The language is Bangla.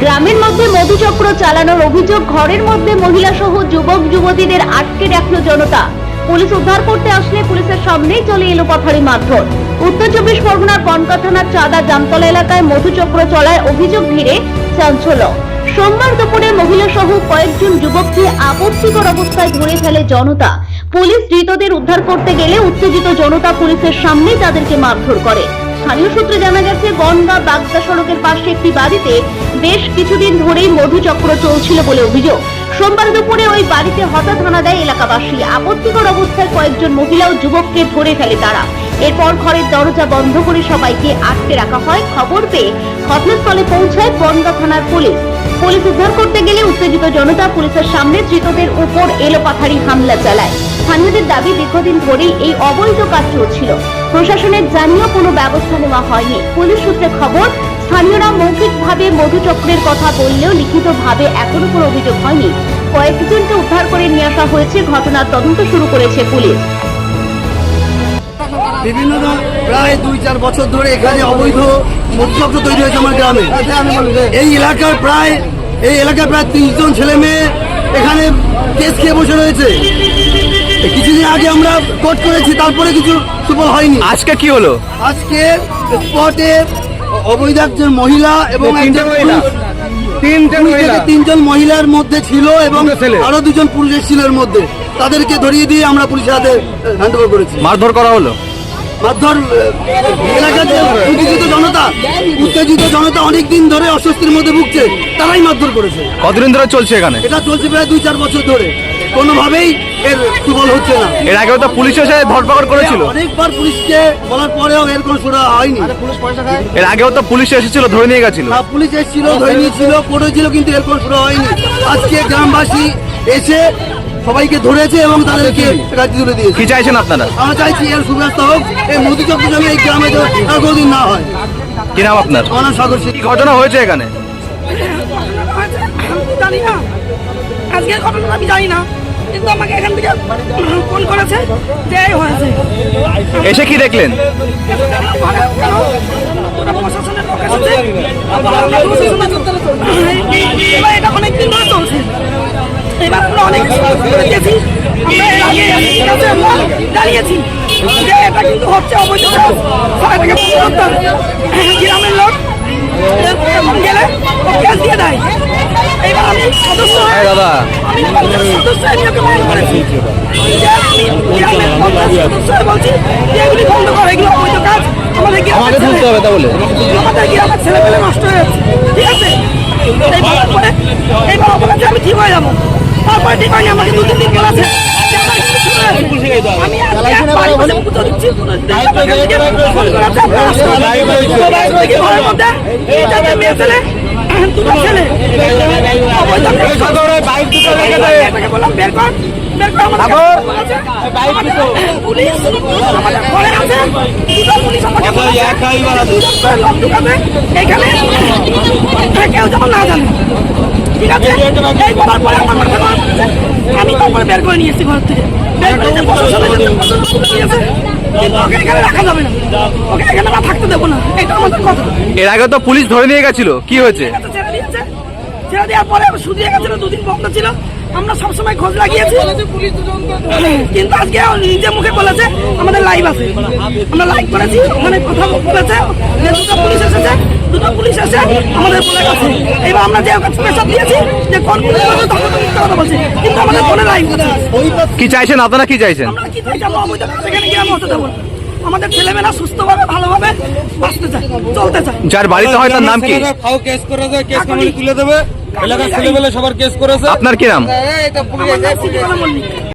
গ্রামের মধ্যে মধুচক্র চালানোর অভিযোগ, ঘরের মধ্যে মহিলা সহ যুবক, যুবতীদের আটকে রাখল জনতা। পুলিশ উদ্ধার করতে আসলে পুলিশের সামনেই চলে এলো পাথারি মারধর। উত্তর চব্বিশ পরগনার বনকা থানার চাঁদা জামতলা এলাকায় মধুচক্র চলায় অভিযোগ ঘিরে চাঞ্চল্য। সোমবার দুপুরে মহিলা সহ কয়েকজন যুবককে আপত্তিকর অবস্থায় ধরে ফেলে জনতা। পুলিশ ধৃতদের উদ্ধার করতে গেলে উত্তেজিত জনতা পুলিশের সামনে তাদেরকে মারধর করে। স্থানীয় সূত্রে জানা গেছে বনগা বাগদা সড়কের পাশে একটি বাড়িতে বেশ কিছুদিন ধরেই মধুচক্র চলছিল বলে অভিযোগ। সোমবার দুপুরে ওই বাড়িতে হঠাৎ হানা দেয় এলাকাবাসী। আপত্তিকর অবস্থায় কয়েকজন মহিলা ও যুবককে ধরে ফেলে তারা। এরপর ঘরের দরজা বন্ধ করে সবাইকে আটকে রাখা হয়। খবর পেয়ে ঘটনাস্থলে পৌঁছায় বনগা থানার পুলিশ। পুলিশ উদ্ধার করতে গেলে উত্তেজিত জনতা পুলিশের সামনে ধৃতদের উপর এলোপাথারি হামলা চালায়। স্থানীয়দের দাবি দীর্ঘদিন ধরেই এই অবৈধ কাজ চলছিল প্রশাসনের জানিয়েও কোনো ব্যবস্থা নেওয়া হয়নি। পুলিশ সূত্রে খবর, স্থানীয়রা মৌখিকভাবে মধুচক্রের কথা বললেও লিখিতভাবে এখনও কোনো অভিযোগ হয়নি। কয়েকজনকে উদ্ধার করে নিয়ে আসা হয়েছে ঘটনার তদন্ত শুরু করেছে পুলিশ। বিভিন্ন প্রায় দুই চার বছর ধরে এখানে অবৈধ মধ্যচক্র তৈরি হয়েছে আমার গ্রামে। এই এলাকার প্রায় এই এলাকায় প্রায় তিনজন ছেলে মেয়ে এখানে কেস খেয়ে বসে রয়েছে। কিছুদিন আগে আমরা কোর্ট করেছি তারপরে কিছু সুফল হয়নি। আজকে কি হলো? আজকে স্পটে অবৈধ একজন মহিলা এবং একজন পুরুষ- পুরুষ থেকে তিনজন মহিলার মধ্যে ছিল এবং আরও দুজন পুরুষের ছিল এর মধ্যে। তাদেরকে ধরিয়ে দিয়ে আমরা পুলিশের হাতে হ্যান্ড করেছি। মারধর করা হলো? মারধর উত্তেজিত জনতা উত্তেজিত জনতা অনেক দিন ধরে অস্বস্তির মধ্যে ভুগছে তারাই মারধর করেছে। কতদিন ধরে চলছে এখানে? এটা চলছে প্রায় দুই চার বছর ধরে। কোনোভাবেই এর সুফল হচ্ছে না। এর আগেও তো পুলিশ এসে ধরপাকড় করেছিল। অনেকবার পুলিশকে বলার পরেও এর কোনো সুরা হয়নি। এর আগেও তো পুলিশ এসেছিল ধরে নিয়ে গেছিল। না, পুলিশ এসেছিল ধরে নিয়েছিল পড়েছিল কিন্তু এর কোনো সুরা হয়নি। আজকে গ্রামবাসী এসে সবাইকে ধরেছে এবং তাদেরকে রাজ্য তুলে দিয়েছে। কি চাইছেন আপনারা? আমরা চাইছি এর সুব্যবস্থা হোক এই মধুচক্র যেন এই গ্রামে যেন আর কোনোদিন না হয়। কি নাম আপনার? আমার নাম সাগর সিং কি ঘটনা হয়েছে এখানে? আমি জানি না। আজকের ঘটনা আমি জানি না কিন্তু আমাকে এখান থেকে ফোন করেছে যে হয়েছে এসে কি দেখলেন কেন? ওরা প্রশাসনের লোক এসেছে। এবার এটা ধরে চলছে এবার আমরা অনেক করে দিয়েছি আমরা এর আগে এসএসসির কাছে আমরা জানিয়েছি যে এটা কিন্তু হচ্ছে অবৈধ। গ্রামের লোক গেলে দিয়ে দেয় দাদা। আমাকে তুলতে হবে তাহলে। আমাদের গ্রামের ছেলে পেলে নষ্ট হয়ে যাচ্ছে। ঠিক আছে? এই বলার পরে এইবার বলেছে আমি ঠিক হয়ে যাব তারপরে ঠিক হয়নি আমাকে দু তিন দিন গেছে। আমি মেয়ে ছেলে, দুটো বললাম, বের কর, কেউ না জানে ঠিক আছে এই বলার পরে আমার মাথা আমি তারপরে বের করে নিয়েছি ঘর থেকে বের করে নিয়ে প্রশাসনের কাছে প্রশাসন নিয়েছে। কিন্তু ওকে এখানে রাখা যাবে না ওকে এখানে আমরা থাকতে দেবো না এটা আমাদের এর আগে তো পুলিশ ধরে নিয়ে গেছিল কি হয়েছে ঠিক আছে, ছেড়ে দিয়েছে ছেড়ে দেওয়ার পরে শুধিয়ে গেছিল দুদিন বন্ধ ছিল। আমরা সবসময় খোঁজ লাগিয়েছি। কিন্তু আজকে ও নিজে মুখে বলেছে আমাদের লাইভ আছে। আমরা লাইভ করেছি ওখানে কথা বলেছে দুটো পুলিশ এসেছে দুটো পুলিশ এসে আমাদের বলে গেছে। এবার আমরা যে ওকে প্রেশার দিয়েছি যে কোন পুলিশ বলছে তখন মিথ্যা কথা বলছে। কিন্তু আমাদের ফোনে লাইভ আছে। কি চাইছেন? আপনারা কি চাইছেন? আমরা কি চাই? আমরা অবৈধ সেখানে গিয়ে আমরা হতে দেবো। আমাদের ছেলেমেয়েরা সুস্থভাবে ভালোভাবে বাঁচতে চায় চলতে চায় যার বাড়িতে হয় তার নাম কি ফাও কেস করেছে কেস। কামালি তুলে দেবে এলাকার ছেলেবেলে সবার কেস করেছে আপনার কি নাম